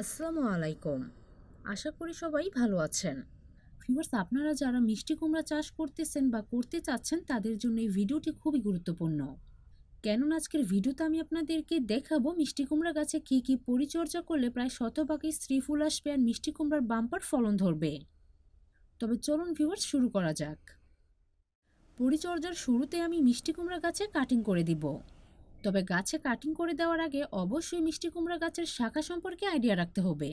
আসসালামু আলাইকুম। আশা করি সবাই ভালো আছেন। ভিউয়ার্স, আপনারা যারা মিষ্টি কুমড়া চাষ করতেছেন বা করতে চাচ্ছেন, তাদের জন্য এই ভিডিওটি খুবই গুরুত্বপূর্ণ। কেননা, আজকের ভিডিওতে আমি আপনাদেরকে দেখাবো মিষ্টি কুমড়া গাছে কী কী পরিচর্যা করলে প্রায় শতভাগই স্ত্রী ফুল আসবে আর মিষ্টি কুমড়ার বাম্পার ফলন ধরবে। তবে চলুন ভিউয়ার্স, শুরু করা যাক। পরিচর্যার শুরুতে আমি মিষ্টি কুমড়া গাছে কাটিং করে দিব। তবে গাছে কাটিং করে দেওয়ার আগে অবশ্যই মিষ্টি কুমড়া গাছের শাখা সম্পর্কে আইডিয়া রাখতে হবে।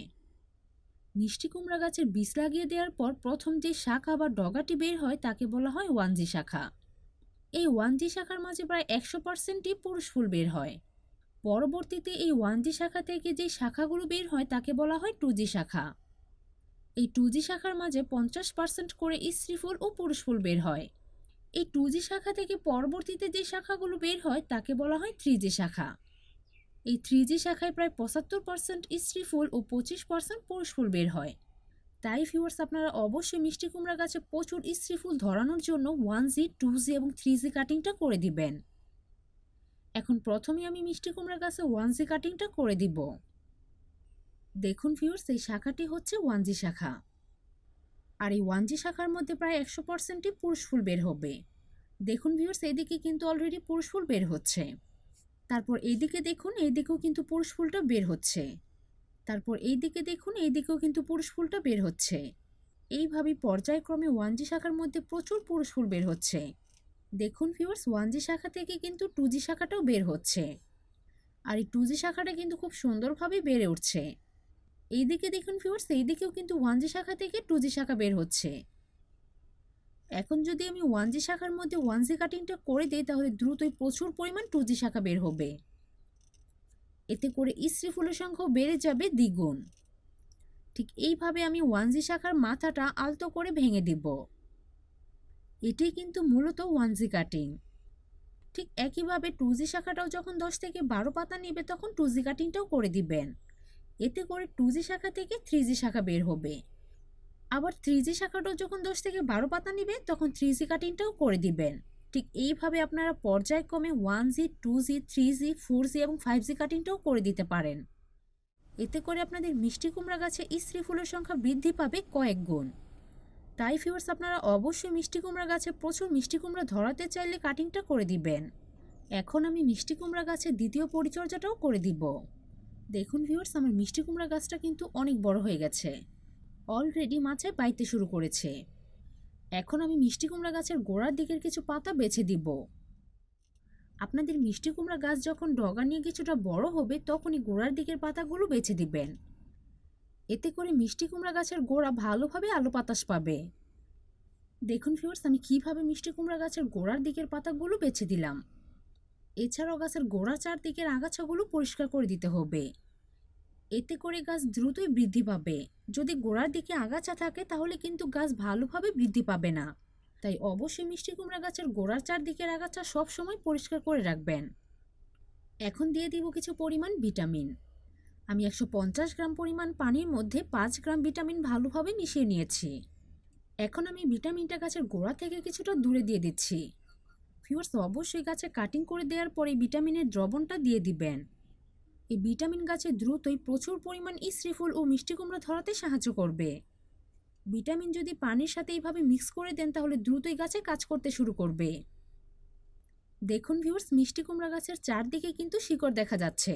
মিষ্টি কুমড়া গাছের বীজ লাগিয়ে দেওয়ার পর প্রথম যে শাখা বা ডগাটি বের হয় তাকে বলা হয় ওয়ানজি শাখা। এই ওয়ানজি শাখার মাঝে প্রায় একশো পার্সেন্টই পুরুষ ফুল বের হয়। পরবর্তীতে এই ওয়ানজি শাখা থেকে যে শাখাগুলো বের হয় তাকে বলা হয় টুজি শাখা। এই টুজি শাখার মাঝে পঞ্চাশ পার্সেন্ট করে স্ত্রী ফুল ও পুরুষ ফুল বের হয়। এই টু জি শাখা থেকে পরবর্তীতে যে শাখাগুলো বের হয়, তাকে বলা হয় থ্রি জি শাখা। এই থ্রি জি শাখায় প্রায় পঁচাত্তর পার্সেন্ট স্ত্রী ফুল ও পঁচিশ পার্সেন্ট পুরুষ ফুল বের হয়। তাই ভিউয়ার্স আপনারা অবশ্যই মিষ্টি কুমড়া গাছে প্রচুর স্ত্রী ফুল ধরানোর জন্য ওয়ান জি, টু জি এবং থ্রি জি কাটিংটা করে দিবেন। এখন প্রথমে আমি মিষ্টি কুমড়া গাছে ওয়ান জি কাটিংটা করে দিব। দেখুন ভিউয়ার্স এই শাখাটি হচ্ছে ওয়ান জি শাখা। আর এই ওয়ান জি শাখার মধ্যে প্রায় একশো পার্সেন্টই পুরুষ ফুল বের হবে। দেখুন ভিউর্স এইদিকে কিন্তু অলরেডি পুরুষ ফুল বের হচ্ছে। তারপর এইদিকে দেখুন, এইদিকেও কিন্তু পুরুষ ফুলটা বের হচ্ছে। তারপর এইদিকে দেখুন, এইদিকেও কিন্তু পুরুষ ফুলটা বের হচ্ছে। এইভাবে পর্যায়ক্রমে ওয়ান জি শাখার মধ্যে প্রচুর পুরুষ ফুল বের হচ্ছে। দেখুন ভিউয়ার্স ওয়ান জি শাখা থেকে কিন্তু টু জি শাখাটাও বের হচ্ছে। আর এই টু জি শাখাটা কিন্তু খুব সুন্দরভাবে বেড়ে উঠছে। এইদিকে দেখুন ফিওর্স এই দিকেও কিন্তু ওয়ান জি শাখা থেকে টু জি শাখা বের হচ্ছে। এখন যদি আমি ওয়ান জি শাখার মধ্যে ওয়ান জি কাটিংটা করে দিই, তাহলে দ্রুতই প্রচুর পরিমাণ টু জি শাখা বের হবে। এতে করে স্ত্রী ফুলের সংখ্যাও বেড়ে যাবে দ্বিগুণ। ঠিক এইভাবে আমি ওয়ান জি শাখার মাথাটা আলতো করে ভেঙে দিব। এটাই কিন্তু মূলত ওয়ান জি কাটিং। ঠিক একইভাবে টু জি শাখাটাও যখন দশ থেকে বারো পাতা নেবে, তখন টু জি কাটিংটাও করে দিবেন। এতে করে টু জি শাখা থেকে থ্রি জি শাখা বের হবে। আবার থ্রি জি শাখাটাও যখন দশ থেকে বারো পাতা নিবে, তখন থ্রি জি কাটিংটাও করে দিবেন। ঠিক এইভাবে আপনারা পর্যায়ক্রমে one G two G three G four G এবং ফাইভ জি কাটিংটাও করে দিতে পারেন। এতে করে আপনাদের মিষ্টি কুমড়া গাছে স্ত্রী ফুলের সংখ্যা বৃদ্ধি পাবে কয়েক গুণ। তাই ফিওর্স আপনারা অবশ্যই মিষ্টি কুমড়া গাছে প্রচুর মিষ্টি কুমড়া ধরাতে চাইলে কাটিংটা করে দিবেন। এখন আমি মিষ্টি কুমড়া গাছের দ্বিতীয় পরিচর্যাটাও করে দিব। দেখুন ভিউয়ার্স আমার মিষ্টি কুমড়া গাছটা কিন্তু অনেক বড় হয়ে গেছে। অলরেডি মাছে বাইতে শুরু করেছে। এখন আমি মিষ্টি কুমড়া গাছের গোড়ার দিকের কিছু পাতা বেছে দিব। আপনাদের মিষ্টি কুমড়া গাছ যখন ডগা নিয়ে কিছুটা বড় হবে, তখনই গোড়ার দিকের পাতাগুলো বেছে দিবেন। এতে করে মিষ্টি কুমড়া গাছের গোড়া ভালোভাবে আলো বাতাস পাবে। দেখুন ফিওর্স আমি কীভাবে মিষ্টি কুমড়া গাছের গোড়ার দিকের পাতাগুলো বেছে দিলাম। এছাড়াও গাছের গোড়ার চারদিকের আগাছাগুলো পরিষ্কার করে দিতে হবে। এতে করে গাছ দ্রুতই বৃদ্ধি পাবে। যদি গোড়ার দিকে আগাছা থাকে, তাহলে কিন্তু গাছ ভালোভাবে বৃদ্ধি পাবে না। তাই অবশ্যই মিষ্টি কুমড়া গাছের গোড়ার চারদিকের আগাছা সবসময় পরিষ্কার করে রাখবেন। এখন দিয়ে দিব কিছু পরিমাণ ভিটামিন। আমি একশো পঞ্চাশ গ্রাম পরিমাণ পানির মধ্যে পাঁচ গ্রাম ভিটামিন ভালোভাবে মিশিয়ে নিয়েছি। এখন আমি ভিটামিনটা গাছের গোড়া থেকে কিছুটা দূরে দিয়ে দিচ্ছি। ফিওর্স অবশ্যই গাছে কাটিং করে দেওয়ার পরে ভিটামিনের দ্রবণটা দিয়ে দিবেন। এই ভিটামিন গাছে দ্রুতই প্রচুর পরিমাণ ইস্ত্রিফুল ও মিষ্টি কুমড়া ধরাতে সাহায্য করবে। ভিটামিন যদি পানির সাথে এইভাবে মিক্স করে দেন, তাহলে দ্রুতই গাছে কাজ করতে শুরু করবে। দেখুন ভিউর্স মিষ্টি কুমড়া গাছের চারদিকে কিন্তু শিকড় দেখা যাচ্ছে।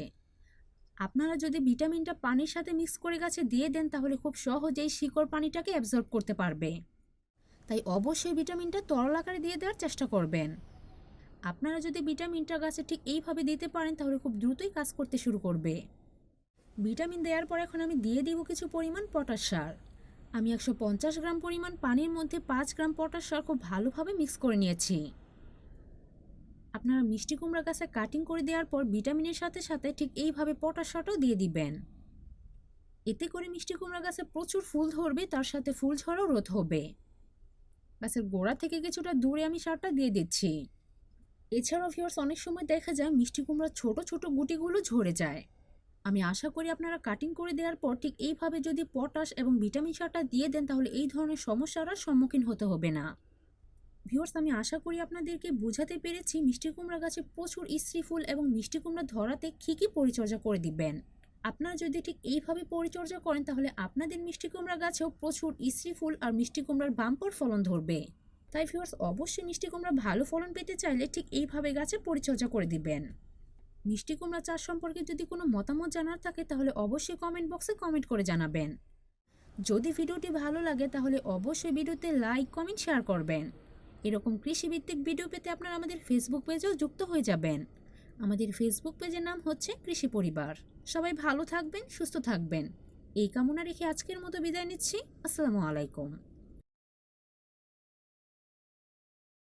আপনারা যদি ভিটামিনটা পানির সাথে মিক্স করে গাছে দিয়ে দেন, তাহলে খুব সহজেই শিকড় পানিটাকে অ্যাবজর্ব করতে পারবে। তাই অবশ্যই ভিটামিনটা তরল আকারে দিয়ে দেওয়ার চেষ্টা করবেন। আপনারা যদি ভিটামিনটা গাছে ঠিক এইভাবে দিতে পারেন, তাহলে খুব দ্রুতই কাজ করতে শুরু করবে। ভিটামিন দেওয়ার পর এখন আমি দিয়ে দিব কিছু পরিমাণ পটাশ সার। আমি একশো পঞ্চাশ গ্রাম পরিমাণ পানির মধ্যে পাঁচ গ্রাম পটাশ সার খুব ভালোভাবে মিক্স করে নিয়েছি। আপনারা মিষ্টি কুমড়া গাছে কাটিং করে দেওয়ার পর ভিটামিনের সাথে সাথে ঠিক এইভাবে পটাশ সারটাও দিয়ে দিবেন। এতে করে মিষ্টি কুমড়া গাছে প্রচুর ফুল ধরবে, তার সাথে ফুল ঝড়ও রোধ হবে। গাছের গোড়া থেকে কিছুটা দূরে আমি সারটা দিয়ে দিচ্ছি। এছাড়াও ভিউয়ার্স অনেক সময় দেখা যায় মিষ্টি কুমড়ার ছোট ছোট গুটিগুলো ঝরে যায়। আমি আশা করি আপনারা কাটিং করে দেওয়ার পর ঠিক এইভাবে যদি পটাশ এবং ভিটামিন সারটা দিয়ে দেন তাহলে এই ধরনের সমস্যার আর সম্মুখীন হতে হবে না। ভিউয়ার্স আমি আশা করি আপনাদেরকে বোঝাতে পেরেছি মিষ্টি কুমড়া গাছে প্রচুর স্ত্রী ফুল এবং মিষ্টি কুমড়া ধরাতে কী কী পরিচর্যা করে দিবেন। আপনারা যদি ঠিক এইভাবে পরিচর্যা করেন তাহলে আপনাদের মিষ্টি কুমড়া গাছেও প্রচুর ইসরি ফুল আর মিষ্টি কুমড়ার বাম্পার ফলন ধরবে। তাই ভিউয়ার্স অবশ্যই মিষ্টি কুমড়া ভালো ফলন পেতে চাইলে ঠিক এইভাবে গাছে পরিচর্যা করে দিবেন। মিষ্টি কুমড়া চাষ সম্পর্কে যদি কোনো মতামত জানার থাকে তাহলে অবশ্যই কমেন্ট বক্সে কমেন্ট করে জানাবেন। যদি ভিডিওটি ভালো লাগে তাহলে অবশ্যই ভিডিওতে লাইক কমেন্ট শেয়ার করবেন। এরকম কৃষিভিত্তিক ভিডিও পেতে আপনারা আমাদের ফেসবুক পেজেও যুক্ত হয়ে যাবেন। আমাদের ফেসবুক পেজের নাম হচ্ছে কৃষি পরিবার। সবাই ভালো থাকবেন, সুস্থ থাকবেন। এই কামনা রেখে আজকের মতো বিদায় নিচ্ছি। আসসালামু আলাইকুম।